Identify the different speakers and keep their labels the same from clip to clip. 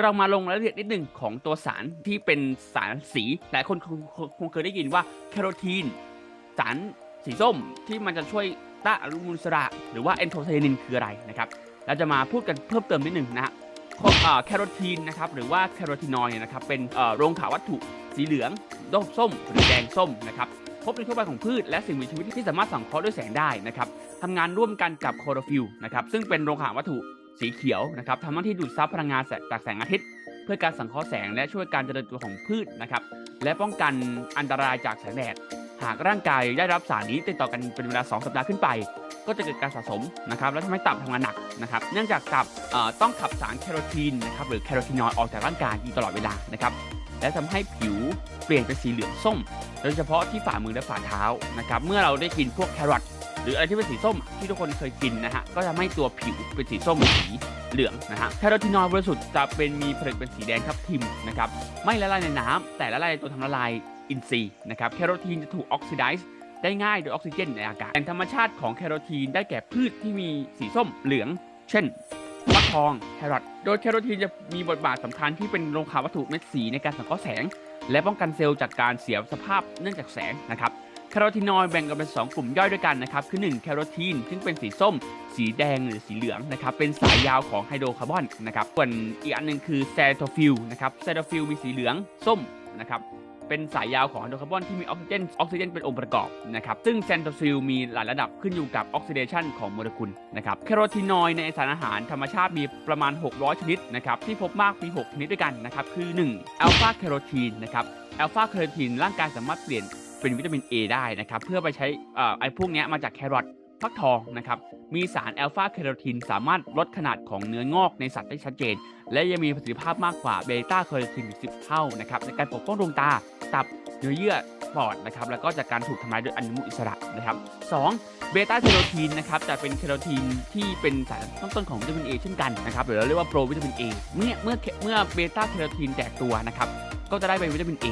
Speaker 1: เรามาลงรายละเอียดนิดหนึ่งของตัวสารที่เป็นสารสี หลายคนคงคงเคยได้ยินว่าแคโรทีน สารสีส้มที่มันจะช่วยต้านอนุมูลอิสระหรือว่าแอนโทไซยานินคืออะไรนะครับ เราจะมาพูดกันเพิ่มเติมนิดหนึ่งนะฮะข้ออ่าแคโรทีนนะครับหรือว่าแคโรทีนอยด์นะครับเป็นเอ่อโรงข่าววัตถุสีเหลืองดกส้มหรือแดงส้มนะครับพบในทั่วไปของพืชและสิ่งมีชีวิตที่สามารถสังเคราะห์ด้วยแสงได้นะครับทำงานร่วมกันกับโคลอโรฟิลนะครับซึ่งเป็นโรงข่าววัตถุ สีเขียวนะครับทำหน้าที่ดูดซับพลังงานจากแสงอาทิตย์ เพื่อการสังเคราะห์แสงและช่วยการเจริญตัวของพืชนะครับ และป้องกันอันตรายจากแสงแดด หากร่างกายได้รับสารนี้ติดต่อกันเป็นเวลา 2 สัปดาห์ขึ้นไป ก็จะเกิดการสะสมนะครับ และทำให้ตับทำงานหนักนะครับ เนื่องจากตับต้องขับสารแคโรทีนนะครับหรือแคโรทีนอยด์ออกจากร่างกายอยู่ตลอดเวลานะครับ และทำให้ผิวเปลี่ยนเป็นสีเหลืองส้ม โดยเฉพาะที่ฝ่ามือและฝ่าเท้านะครับ เมื่อเราได้กินพวกแครอทหรืออะไรที่เป็นสีส้มที่ทุกคนเคยกินนะฮะ ก็ทำให้ตัวผิวเป็นสีส้มหรือสีเหลืองนะฮะแคโรทีนอยด์บริสุทธิ์จะเป็นมีผลึกเป็นสีแดงทับทิมนะครับ ไม่ละลายในน้ำแต่ละลายในตัวทำละลายอินทรีย์นะครับ แคโรทีนจะถูกออกซิไดซ์ได้ง่ายโดยออกซิเจนในอากาศแหล่งธรรมชาติของแคโรทีนได้แก่พืชที่มีสีส้มเหลือง เช่น ทองแครอทโดยแคโรทีนจะมีบทบาทสำคัญที่เป็นโรงขาววัตถุเม็ดสีในการสังเคราะห์แสง และป้องกันเซลล์จากการเสียสภาพเนื่องจากแสงนะครับแคโรทีนอยด์แบ่งกันเป็น 2 กลุ่มย่อยด้วยกันนะครับคือ 1 แคโรทีนซึ่งเป็นสีส้ม สีแดงหรือสีเหลืองนะครับเป็นสายยาวของไฮโดรคาร์บอนนะครับส่วนอีกอันหนึงคือแซโทฟิลนะครับแซโทฟิลมีสีเหลืองส้มนะครับ เป็นสายยาวของไฮโดรคาร์บอนที่มีออกซิเจนออกซิเจนเป็นองค์ประกอบนะครับซึ่งแซนโทฟิลมีหลายระดับขึ้นอยู่กับออกซิเดชันของโมเลกุลนะครับแคโรทีนอยด์ในสารอาหารธรรมชาติมีประมาณ 600 ชนิดนะครับที่พบมากมี 6 ชนิดด้วยกันนะครับคือ1อัลฟาแคโรทีนนะครับอัลฟาเคโรทีนร่างกายสามารถเปลี่ยนเป็นวิตามิน A ได้นะครับเพื่อไปใช้อ่ไอ้พวกเนี้ยมาจากแครอทฟักทองนะครับมีสารอัลฟาเคโรทีนสามารถลดขนาดของเนื้องอกในสัตว์ได้ชัดเจน และยังมีประสิทธิภาพมากกว่าเบต้าเคโรทีน10 เท่านะครับในการปกป้องดวงตา ตับเนื้อเยื่อปอดนะครับแล้วก็จากการถูกทำลายโดยอนุมูลอิสระนะครับสองเบต้าเคโรทีนนะครับจะเป็นเคโรทีนที่เป็นสารตั้งต้นของวิตามินเอเช่นกันนะครับหรือเราเรียกว่าโปรวิตามินเอเมื่อเมื่อเมื่อเบต้าเคโรทีนแตกตัวนะครับ ก็จะได้เป็นวิตามิน A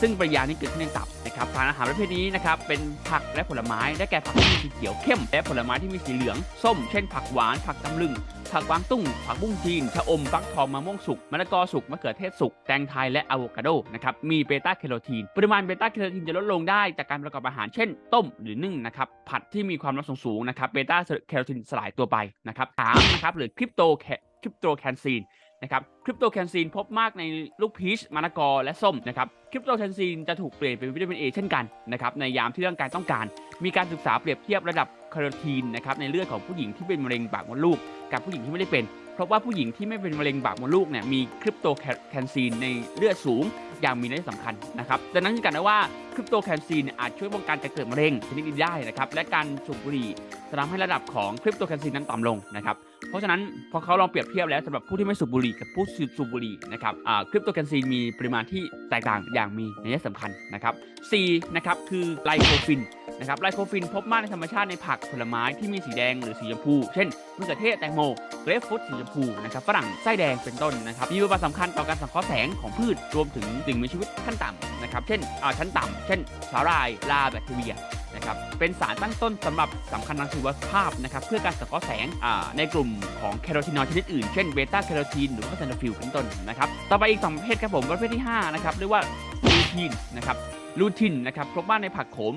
Speaker 1: ซึ่งปริยานี้เกิดขึ้นในตับนะครับสารอาหารประเภทนี้นะครับเป็นผักและผลไม้ได้แก่ผักที่มีสีเขียวเข้ม และผลไม้ที่มีสีเหลือง ส้ม เช่น ผักหวาน ผักตำลึงผักกวางตุ้ง ผักบุ้งจีน ชะอม ฟักทอง มะม่วงสุก มะละกอสุก มะเขือเทศสุก แตงไทย และอะโวคาโด นะครับ มีเบต้าแคโรทีน ปริมาณเบต้าแคโรทีนจะลดลงได้จากการประกอบอาหาร เช่น ต้มหรือนึ่งนะครับ ผัดที่มีความร้อนสูงๆ นะครับ เบต้าแคโรทีนสลายตัวไป นะครับสามนะครับ หรือคริปโตแคคริปโตแคนซีน นะครับคริปโตแคนซีนพบมากในลูกพีชมะละกอและส้มนะครับคริปโตแคนซีนจะถูกเปลี่ยนเป็นวิตามิน A เช่นกันนะครับในยามที่ร่างกายต้องการ มีการศึกษาเปรียบเทียบระดับคโรทีนนะครับในเลือดของผู้หญิงที่เป็นมะเร็งปากมดลูก กับผู้หญิงที่ไม่ได้เป็น เพราะว่าผู้หญิงที่ไม่เป็นมะเร็งปากมดลูกเนี่ยมีคริปโตแคนซีนในเลือดสูงอย่างมีนัยสำคัญนะครับดังนั้นจึงกันได้ว่าคริปโตแคนซีนเนี่ยอาจช่วยป้องกันการเกิดมะเร็งชนิดนี้ได้นะครับและการสูบบุหรี่จะทำให้ระดับของคริปโตแคนซีนนั้นต่ำลงนะครับ เพราะฉะนั้นพอเขาลองเปรียบเทียบแล้วสำหรับผู้ที่ไม่สูบบุหรี่กับผู้สูบบุหรี่นะครับอ่าคริปโตแคนซีนมีปริมาณที่แตกต่างอย่างมีนัยสำคัญนะครับ C นะครับคือไลโคฟินนะครับไลโคฟินพบมากในธรรมชาติในผักผลไม้ที่มีสีแดงหรือสีชมพู เช่นมะเขือเทศแตงโมเกรฟฟรุตสีชมพูนะครับฝรั่งไส้แดงเป็นต้นนะครับมีบทบาทสำคัญต่อการสังเคราะห์แสงของพืชรวมถึงสิ่งมีชีวิตขั้นต่ำนะครับเช่นอ่าชั้นต่ำเช่นสาหร่ายลาแบคทีเรีย นะครับเป็นสารตั้งต้นสำหรับสำคัญทางชีวภาพนะครับเพื่อการสังเคราะห์แสงในกลุ่มของแคโรทีนอยด์ชนิดอื่นเช่นเบต้าแคโรทีนหรือว่าเซนโฟิลเป็นต้นนะครับต่อไปอีก 2 ประเภทครับผมประเภทที่5นะครับเรียกว่าลูทีนนะครับลูทีนนะครับพบมากในผักโขม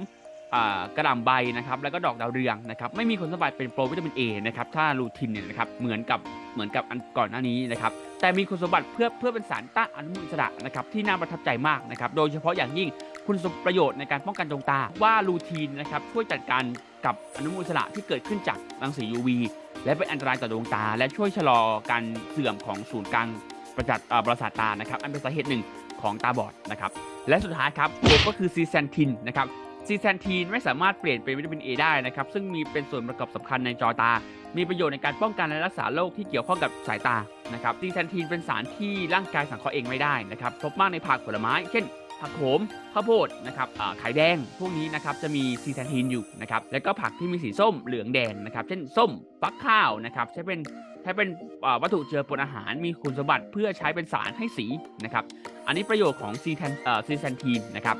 Speaker 1: กระหล่ำใบนะครับแล้วก็ดอกดาวเรืองนะครับไม่มีคุณสมบัติเป็นโปรวิตามิน A นะครับถ้าลูทีนเนี่ยนะครับเหมือนกับเหมือนกับอันก่อนหน้านี้นะครับแต่มีคุณสมบัติเพื่อเพื่อเป็นสารต้านอนุมูลอิสระนะครับที่น่าประทับใจมากนะครับโดยเฉพาะอย่างยิ่ง คุณสมประโยชน์ในการป้องกันดวงตา ว่าลูทีนนะครับช่วยจัดการกับอนุมูลอิสระที่เกิดขึ้นจากรังสี UV และเป็นอันตรายต่อดวงตา และช่วยชะลอการเสื่อมของศูนย์กลางประจัดประสาทตานะครับอันเป็นสาเหตุหนึ่งของตาบอดนะครับและสุดท้ายครับตัวก็คือซีแซนทินนะครับซีแซนทีนไม่สามารถเปลี่ยนเป็นวิตามิน A ได้นะครับซึ่งมีเป็นส่วนประกอบสำคัญในจอตา มีประโยชน์ในการป้องกันและรักษาโรคที่เกี่ยวข้องกับสายตานะครับซีแซนทีนเป็นสารที่ร่างกายสังเคราะห์เองไม่ได้นะครับพบมากในผักผลไม้เช่น ผักโขมข้าวโพดนะครับไข่แดงพวกนี้นะครับจะมีซีแทนทีนอยู่นะครับแล้วก็ผักที่มีสีส้มเหลืองแดงนะครับ เช่นส้มฟักข้าวนะครับใช้เป็นใช้เป็นวัตถุเจือปนอาหารมีคุณสมบัติเพื่อใช้เป็นสารให้สีนะครับ อันนี้ประโยชน์ของซีแทนซีแทนทีนนะครับ